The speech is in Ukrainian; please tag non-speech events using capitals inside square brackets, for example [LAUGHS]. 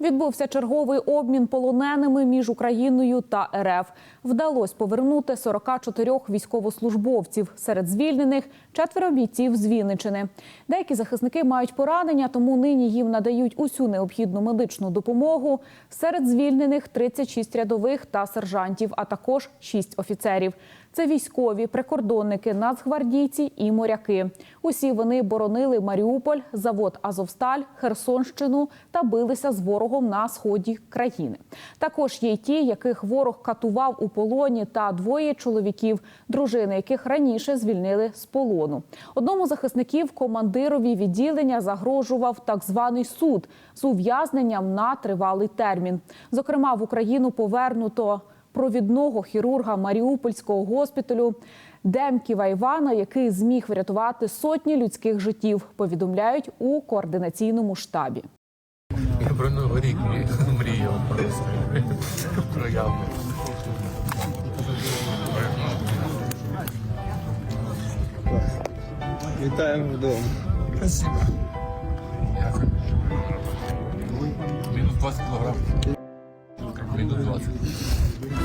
Відбувся черговий обмін полоненими між Україною та РФ. Вдалося повернути 44 військовослужбовців. Серед звільнених четверо бійців з Вінничини. Деякі захисники мають поранення, тому нині їм надають усю необхідну медичну допомогу. Серед звільнених 36 рядових та сержантів, а також 6 офіцерів. Це військові, прикордонники, нацгвардійці і моряки. Усі вони боронили Маріуполь, завод Азовсталь, Херсонщину та билися з ворогом на сході країни. Також є й ті, яких ворог катував у полоні, та двоє чоловіків, дружини яких раніше звільнили з полону. Одному захисників командирові відділення загрожував так званий суд з ув'язненням на тривалий термін. Зокрема, в Україну повернуто провідного хірурга Маріупольського госпіталю Демківа Івана, який зміг врятувати сотні людських життів, повідомляють у координаційному штабі. Я про новий рік мрі- [LAUGHS] мріяв просто. Про явно. Вітаємо вдома. Спасибо. Мінус 20 кг Мінус 20.